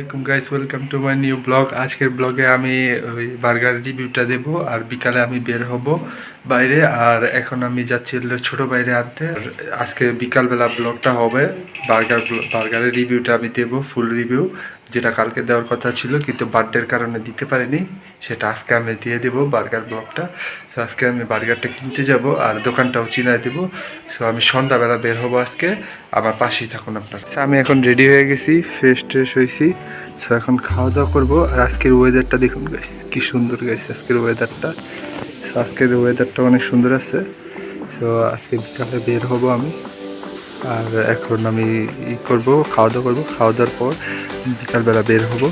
আসসালামাইকুম guys welcome to my new blog আজকের ব্লগে আমি ওই বার্গার রিভিউটা দেব, আর বিকালে আমি বের হব বাইরে, আর এখন আমি যাচ্ছি ছোট বাইরে আনতে। আর আজকে বিকালবেলা ব্লগটা হবে বার্গার বার্গারের রিভিউটা আমি দেব ফুল রিভিউ যেটা কালকে দেওয়ার কথা ছিল, কিন্তু বার্থডের কারণে দিতে পারিনি, সেটা আজকে আমি দিয়ে দেবো বার্গার ব্লগটা সো আজকে আমি বার্গারটা কিনতে যাব আর দোকানটাও চিনায় দেবো। সো আমি সন্ধ্যাবেলা বের হব আজকে, আমার পাশেই থাকুন আপনার। আমি এখন রেডি হয়ে গেছি ফ্রেশ ট্রেশ হয়েছি। সো এখন খাওয়া দাওয়া করব আর আজকের ওয়েদারটা দেখুন গাইস কী সুন্দর গাইস আজকের ওয়েদারটা সো আজকের ওয়েদারটা অনেক সুন্দর আছে। সো আজকে বিকালে বের হব আমি। আর এখন আমি ই করব, খাওয়া দাওয়া করব। খাওয়া দাওয়ার পর বিকালবেলা বের হব।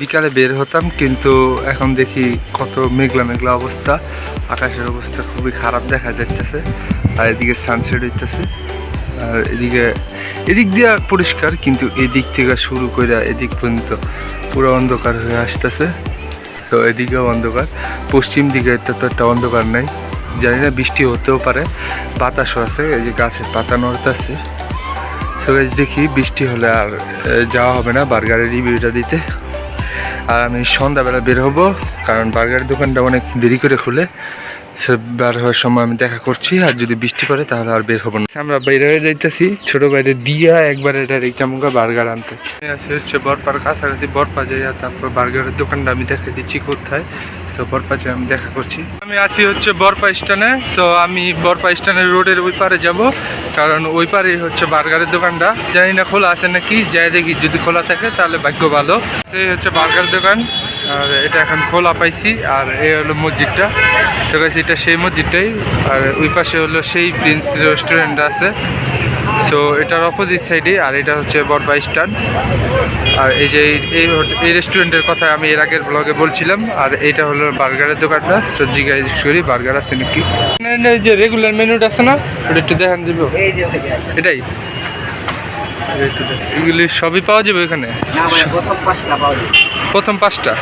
বিকালে বের হতাম, কিন্তু এখন দেখি কত মেঘলা মেঘলা অবস্থা। আকাশের অবস্থা খুবই খারাপ দেখা যাইতেছে, আর এদিকে সানসেট হইতেছে। আর এদিকে, এদিক দিয়ে পরিষ্কার, কিন্তু এদিক থেকে শুরু করে এদিক পর্যন্ত পুরো অন্ধকার হয়ে আসতেছে। তো এদিকেও অন্ধকার। পশ্চিম দিকে তো একটা অন্ধকার নাই। জানি না, বৃষ্টি হতেও পারে। বাতাসও আছে, এই যে গাছের পাতা নড়তেছে। তো guys, দেখি বৃষ্টি হলে আর যাওয়া হবে না বার্গারের রিভিউটা দিতে। আর আমি সন্ধ্যাবেলা বের হব, কারণ বার্গারের দোকানটা অনেক দেরি করে খুলে। সে বের হওয়ার সময় আমি দেখা করছি, আর যদি বৃষ্টি পড়ে তাহলে আর বের হব না। আমরা বাইরে হয়ে যাইতেছি, ছোট বাইরে দিয়া একবারে ডাইরেক্ট আমাকে বার্গার আনতে। আছে হচ্ছে বরপার, কাছাকাছি বরপা যাইয়া তারপর বার্গারের দোকানটা আমি দেখে দিচ্ছি কোথায়। তো বরপা যে আমি দেখা করছি। আমি আছি হচ্ছে বরপা স্ট্যান্ডে তো আমি বরপা স্ট্যান্ডের রোডের ওই পারে যাব। কারণ ওই পারে হচ্ছে বার্গারের দোকানটা। জানি না খোলা আছে নাকি যাই দেখি যদি খোলা থাকে তাহলে ভাগ্য ভালো। এই হচ্ছে বার্গার দোকান, আর এটা এখন খোলা পাইছি, আর এই হলো মসজিদটা। তো এটা সেই মসজিদটাই, আর ওই পাশে হলো সেই প্রিন্স রেস্টুরেন্ট আছে। সো এটার অপোজিট সাইডে আর এটা হচ্ছে বরপা স্ট্যান্ড আর এই যে এই- এই রেস্টুরেন্টের কথা আমি এর আগের ব্লগে বলছিলাম। আর এটা হলো বার্গারের দোকানটা। সবজি গাইজ করি বার্গার আছে নাকি? যে রেগুলার মেনুটা আছে না ওটা একটু দেখান দিব। যে এটাই? এগুলি সবই পাওয়া যাবে এখানে? প্রথম পাঁচটা?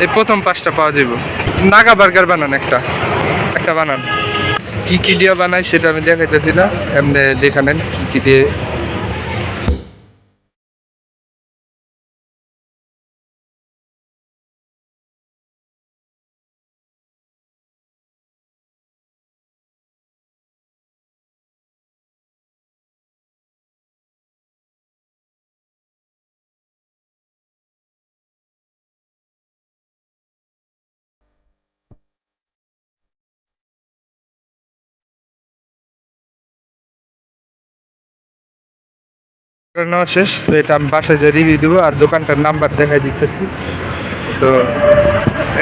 এই প্রথম পাঁচটা পাওয়া যাবে। নাগা বার্গার বানান একটা। একটা বানান। কি কি দিয়ে বানায় সেটা আমি দেখাইতেছি না। এমনি দেখা নেন কি কি দিয়ে নেওয়া শেষ, তো এটা আমি বাসায় যে রিভিউ দেবো আর দোকানটার নাম্বার দেখাই দিতেছি। তো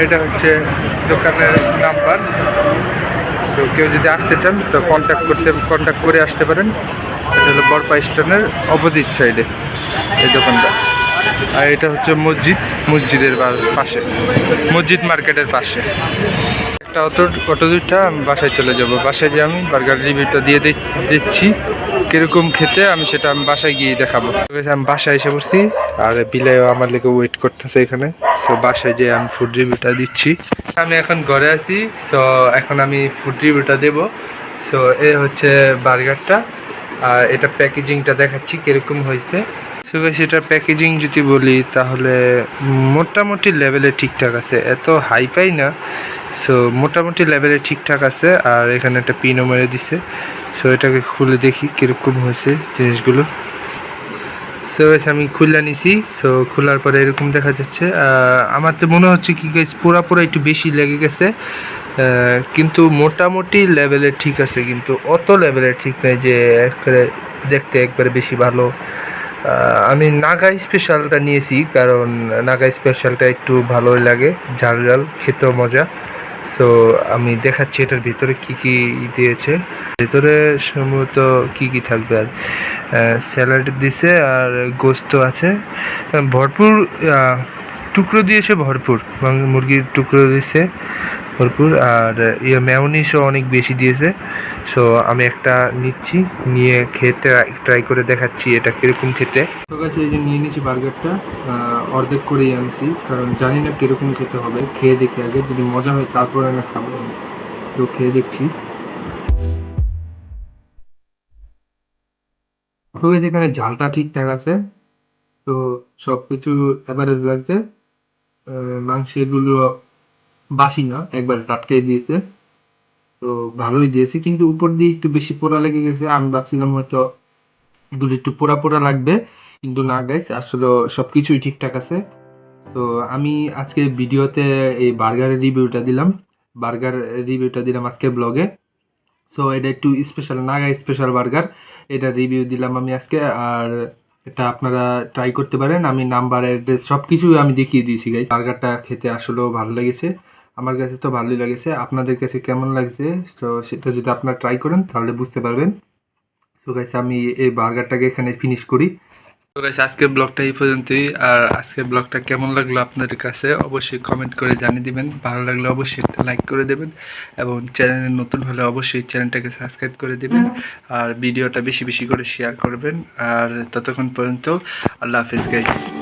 এটা হচ্ছে দোকানের নাম্বার তো কেউ যদি আসতে চান, তো কন্ট্যাক্ট করতে কন্ট্যাক্ট করে আসতে পারেন। এটা হলো বরপা স্টোনের অপোজিট সাইডে এই দোকানটা। আর এটা হচ্ছে মসজিদ, মসজিদের পাশে, মসজিদ মার্কেটের পাশে। একটা অটো অটো দুইটা, আমি বাসায় চলে যাব। বাসায় যে আমি বার্গার রিভিউটা দিয়ে দিচ্ছি। কীরকম খেতে, আমি সেটা আমি বাসায় গিয়ে দেখাবো। আমি বাসায় এসে পড়ছি আর বিলাইও আমার লেগে ওয়েট করতেছে এখানে। সো বাসায় যে আমি ফুড রিভিউটা দিচ্ছি। আমি এখন ঘরে আছি সো এখন আমি ফুড রিভিউটা দেবো। সো এ হচ্ছে বার্গারটা আর এটা প্যাকেজিংটা দেখাচ্ছি কীরকম হয়েছে। সো guys, এটার প্যাকেজিং যদি বলি তাহলে মোটামুটি লেভেলে ঠিকঠাক আছে। এত হাই পাই না। সো মোটামুটি লেভেলে ঠিকঠাক আছে আর এখানে একটা পিনও মেরে দিছে। সো এটাকে খুলে দেখি কীরকম হয়েছে জিনিসগুলো। সো গাইস আমি খুলে নিছি। সো খোলার পরে এরকম দেখা যাচ্ছে। আমার তো মনে হচ্ছে কি গাইস পুরাপুরা একটু বেশি লেগে গেছে। কিন্তু মোটামুটি লেভেলে ঠিক আছে কিন্তু অত লেভেলে ঠিক নেই যে একবারে দেখতে একবারে বেশি ভালো। আমি নাগা স্পেশালটা নিয়েছি, কারণ নাগা স্পেশালটা একটু ভালোই লাগে, ঝাল ঝাল, খেতেও মজা। সো আমি দেখাচ্ছি এটার ভিতরে কি কি দিয়েছে। ভিতরে সম্ভবত কি কি থাকবে আর স্যালাড দিছে আর গোস্ত আছে। ভরপুর টুকরো দিয়েছে ভরপুর মুরগির টুকরো দিয়েছে ভরপুর, আর ইয়ে ম্যাওনিসও অনেক বেশি দিয়েছে। সো আমি একটা নিচ্ছি, নিয়ে খেতে ট্রাই করে দেখাচ্ছি এটা কীরকম খেতে। তো কাছে এই যে নিয়ে নিয়েছি বার্গারটা অর্ধেক করেই আনছি, কারণ জানি না কীরকম খেতে হবে। খেয়ে দেখি আগে, যদি মজা হয় তারপরে আমি খাব। তো খেয়ে দেখছি। এই যেখানে ঝালটা ঠিকঠাক আছে, তো সব কিছু অ্যাভারেজ লাগছে। আহ, মাংসেরগুলো বাসি না একবার টাটকাই দিয়েছে। তো ভালোই দিয়েছে কিন্তু উপর দিয়ে একটু বেশি পোড়া লেগে গেছে। আমি ভাবছিলাম হয়তো এগুলো একটু পোড়া পোড়া লাগবে কিন্তু না গাইস আসলে সব কিছুই ঠিকঠাক আছে। তো আমি আজকে ভিডিওতে এই বার্গারের রিভিউটা দিলাম। বার্গার রিভিউটা দিলাম আজকে ব্লগে সো এটা একটু স্পেশাল নাগা স্পেশাল বার্গার এটা রিভিউ দিলাম আমি আজকে আর এটা আপনারা ট্রাই করতে পারেন। আমি নাম্বার অ্যাড্রেস সব কিছুই আমি দেখিয়ে দিয়েছি গাইস বার্গারটা খেতে আসলেও ভালো লেগেছে। আমার কাছে তো ভালোই লাগেছে। আপনাদের কাছে কেমন লাগছে? তো সেটা যদি আপনারা ট্রাই করেন, তাহলে বুঝতে পারবেন। তো গাইস আমি এই বার্গারটাকে এখানে ফিনিশ করি। আজকের ব্লগটা এই পর্যন্তই। আর আজকের ব্লগটা কেমন লাগল আপনাদের কাছে অবশ্যই কমেন্ট করে জানিয়ে দিবেন। ভালো লাগলে অবশ্যই একটা লাইক করে দেবেন এবং চ্যানেলে নতুন হলে অবশ্যই চ্যানেলটাকে সাবস্ক্রাইব করে দেবেন আর ভিডিওটা বেশি বেশি করে শেয়ার করবেন। আর ততক্ষণ পর্যন্ত আল্লাহ হাফিজ গাইস